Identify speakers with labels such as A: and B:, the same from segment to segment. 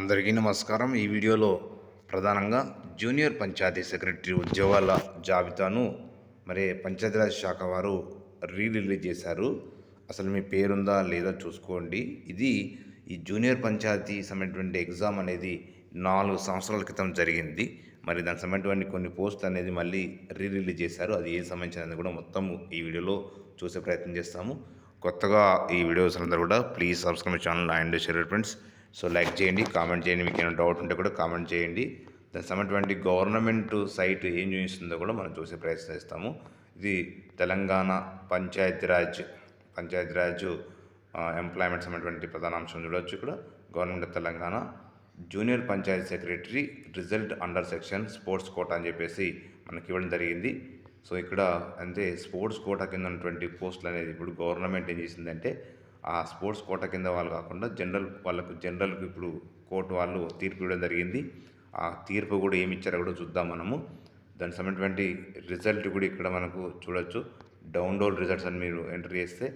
A: అందరికీ నమస్కారం. ఈ వీడియోలో ప్రధానంగా జూనియర్ పంచాయతీ సెక్రటరీ ఉద్యోగాల జాబితాను మరి పంచాయతీరాజ్ శాఖ వారు రీ రిలీజ్ చేశారు. అసలు మీ పేరుందా లేదా చూసుకోండి. ఇది ఈ జూనియర్ పంచాయతీ సంబంధించినటువంటి ఎగ్జామ్ అనేది నాలుగు సంవత్సరాల క్రితం జరిగింది. మరి దానికి సంబంధించిన కొన్ని పోస్టులు అనేది మళ్ళీ రీ రిలీజ్ చేశారు. అది ఏ సంబంధించినది కూడా మొత్తం ఈ వీడియోలో చూసే ప్రయత్నం చేస్తాము. కొత్తగా ఈ వీడియోస్ అందరూ కూడా please subscribe channel and share friends. So like చేయండి కామెంట్ చేయండి. మీకు ఏమైనా డౌట్ ఉంటే కూడా కామెంట్ చేయండి. దానికి సంబంధించిన గవర్నమెంట్ సైట్ ఏం చూపిస్తుందో కూడా మనం చూసే ప్రయత్నిస్తాము ఇది తెలంగాణ పంచాయతీరాజ్ పంచాయతీరాజ్ ఎంప్లాయ్మెంట్ సంబంధించిన ప్రధాన అంశం చూడవచ్చు ఇక్కడ. Government of Telangana junior panchayat secretary result under section sports quota అని చెప్పేసి మనకి ఇవ్వడం జరిగింది. సో ఇక్కడ అంటే స్పోర్ట్స్ కోటా కింద ఉన్నటువంటి పోస్టులు అనేది ఇప్పుడు గవర్నమెంట్ ఏం చేసిందంటే ఆ స్పోర్ట్స్ కోట కింద వాళ్ళు కాకుండా జనరల్ వాళ్ళకు జనరల్కి ఇప్పుడు కోర్టు వాళ్ళు తీర్పు ఇవ్వడం జరిగింది. ఆ తీర్పు కూడా ఏమి ఇచ్చారో కూడా చూద్దాం మనము. దానికి సంబంధించినటువంటి రిజల్ట్ కూడా ఇక్కడ మనకు చూడొచ్చు. డౌన్లోడ్ రిజల్ట్స్ అని మీరు ఎంటర్ చేస్తే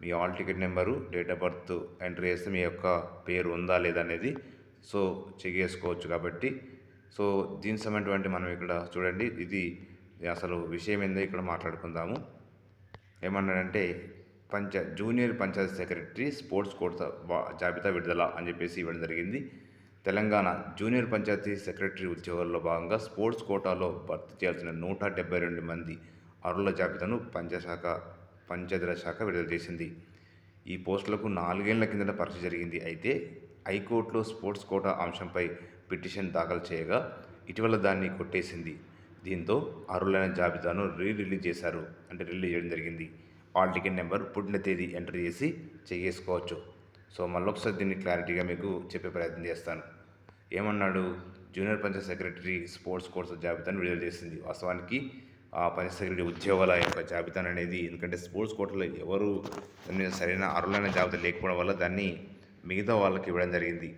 A: మీ hall ticket number date of birth enter చేస్తే మీ యొక్క పేరు ఉందా లేదా అనేది సో చెక్ చేసుకోవచ్చు కాబట్టి. సో దీనికి సంబంధించినటువంటి మనం ఇక్కడ చూడండి. ఇది అసలు విషయం ఏందో ఇక్కడ మాట్లాడుకుందాము. ఏమన్నాడంటే పంచ junior panchayat secretary sports quota జాబితా విడుదల అని చెప్పేసి ఇవ్వడం జరిగింది. తెలంగాణ జూనియర్ పంచాయతీ సెక్రటరీ ఉద్యోగాల్లో భాగంగా స్పోర్ట్స్ కోటాలో భర్తీ చేయాల్సిన నూట డెబ్బై రెండు మంది అరుల జాబితాను పంచశాఖ పంచాయతీరాజ్ శాఖ విడుదల చేసింది. ఈ పోస్టులకు నాలుగేళ్ళ కిందట పరీక్ష జరిగింది. అయితే హైకోర్టులో స్పోర్ట్స్ కోటా అంశంపై పిటిషన్ దాఖలు చేయగా ఇటీవల దాన్ని కొట్టేసింది. దీంతో అర్హులైన జాబితాను రీ రిలీజ్ చేశారు. అంటే రిలీజ్ చేయడం జరిగింది. ఆల్ టికెట్ నెంబర్ పుట్టిన తేదీ ఎంటర్ చేసి చేసుకోవచ్చు సో మళ్ళొకసారి దీన్ని క్లారిటీగా మీకు చెప్పే ప్రయత్నం చేస్తాను. ఏమన్నాడు? Junior panchayat secretary sports course జాబితాను విడుదల చేసింది. వాస్తవానికి ఆ పంచాయత్ సెక్రటరీ ఉద్యోగాల యొక్క జాబితాను అనేది ఎందుకంటే స్పోర్ట్స్ కోర్టులో ఎవరు దాని మీద సరైన అర్హులైన జాబితా లేకపోవడం వల్ల దాన్ని మిగతా వాళ్ళకి ఇవ్వడం జరిగింది.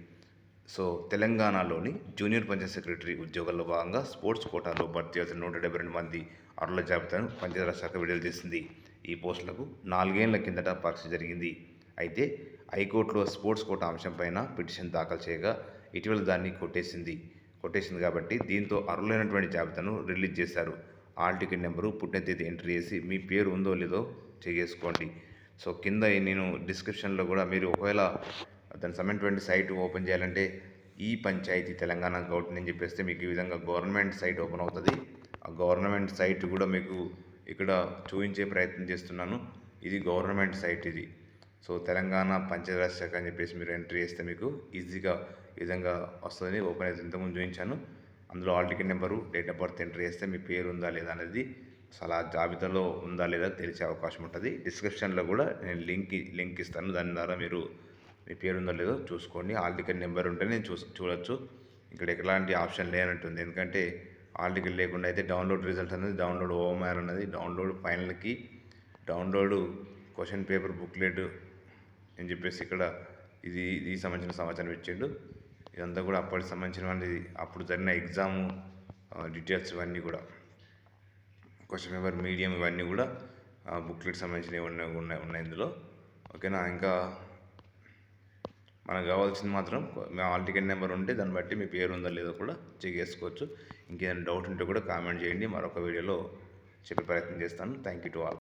A: సో తెలంగాణలోని జూనియర్ పంచాయత్ సెక్రటరీ ఉద్యోగాల్లో భాగంగా స్పోర్ట్స్ కోటాలో భర్తీ అవుతున్న నూట డెబ్బై రెండు మంది అర్హుల జాబితాను పంచాయతీరాజ్ శాఖ విడుదల చేసింది. ఈ పోస్టులకు నాలుగేళ్ళ కిందట పరీక్ష జరిగింది. అయితే హైకోర్టులో స్పోర్ట్స్ కోటా అంశంపైన పిటిషన్ దాఖలు చేయగా ఇటీవల దాన్ని కొట్టేసింది. కొట్టేసింది కాబట్టి దీంతో అర్హులైనటువంటి జాబితాను రిలీజ్ చేశారు. ఆల్ టికెట్ నెంబరు పుట్టిన తేదీ ఎంట్రీ చేసి మీ పేరు ఉందో లేదో చేసుకోండి సో కింద నేను డిస్క్రిప్షన్లో కూడా మీరు ఒకవేళ దానికి సంబంధించిన సైట్ ఓపెన్ చేయాలంటే ఈ పంచాయతీ తెలంగాణ గవర్నమెంట్ అని చెప్పేస్తే మీకు ఈ విధంగా గవర్నమెంట్ సైట్ ఓపెన్ అవుతుంది. ఆ గవర్నమెంట్ సైట్ కూడా మీకు ఇక్కడ చూపించే ప్రయత్నం చేస్తున్నాను. ఇది గవర్నమెంట్ సైట్ ఇది. సో తెలంగాణ పంచాయతీరాజ్ శాఖ అని చెప్పేసి మీరు ఎంట్రీ చేస్తే మీకు ఈజీగా విధంగా వస్తుంది. ఓపెన్ అయితే ఇంతకుముందు చూపించాను. అందులో hall ticket number date of birth entry చేస్తే మీ పేరు ఉందా లేదా అనేది అసలు ఆ జాబితాలో ఉందా లేదా తెలిసే అవకాశం ఉంటుంది. డిస్క్రిప్షన్లో కూడా నేను లింక్ లింక్ ఇస్తాను. దాని ద్వారా మీరు మీ పేరు ఉందో లేదో చూసుకోండి. హాల్ టికెట్ నెంబర్ ఉంటేనే చూ చూడొచ్చు. ఇక్కడ ఎలాంటి ఆప్షన్ లేనట్టుంది. ఎందుకంటే హాల్ టికెట్ లేకుండా అయితే డౌన్లోడ్ రిజల్ట్ అనేది డౌన్లోడ్ ఓఎంఆర్ అనేది డౌన్లోడ్ ఫైనల్కి డౌన్లోడ్ క్వశ్చన్ పేపర్ బుక్లెట్ అని చెప్పేసి ఇక్కడ ఇది ఇది సంబంధించిన సమాచారం ఇచ్చిండు. ఇదంతా కూడా అప్పటికి సంబంధించిన అప్పుడు జరిగిన ఎగ్జామ్ డీటెయిల్స్ ఇవన్నీ కూడా క్వశ్చన్ పేపర్ మీడియం ఇవన్నీ కూడా బుక్లెట్ సంబంధించినవి ఉన్నాయి ఉన్నాయి ఉన్నాయి ఇందులో. ఓకేనా? ఇంకా మనకు కావాల్సింది మాత్రం హాల్ టికెట్ నెంబర్ ఉంటే దాన్ని బట్టి మీ పేరు ఉందో లేదో కూడా చెక్ చేసుకోవచ్చు. ఇంకేదైనా డౌట్ ఉంటే కూడా కామెంట్ చేయండి. మరొక వీడియోలో చెప్పే ప్రయత్నం చేస్తాను. Thank you to all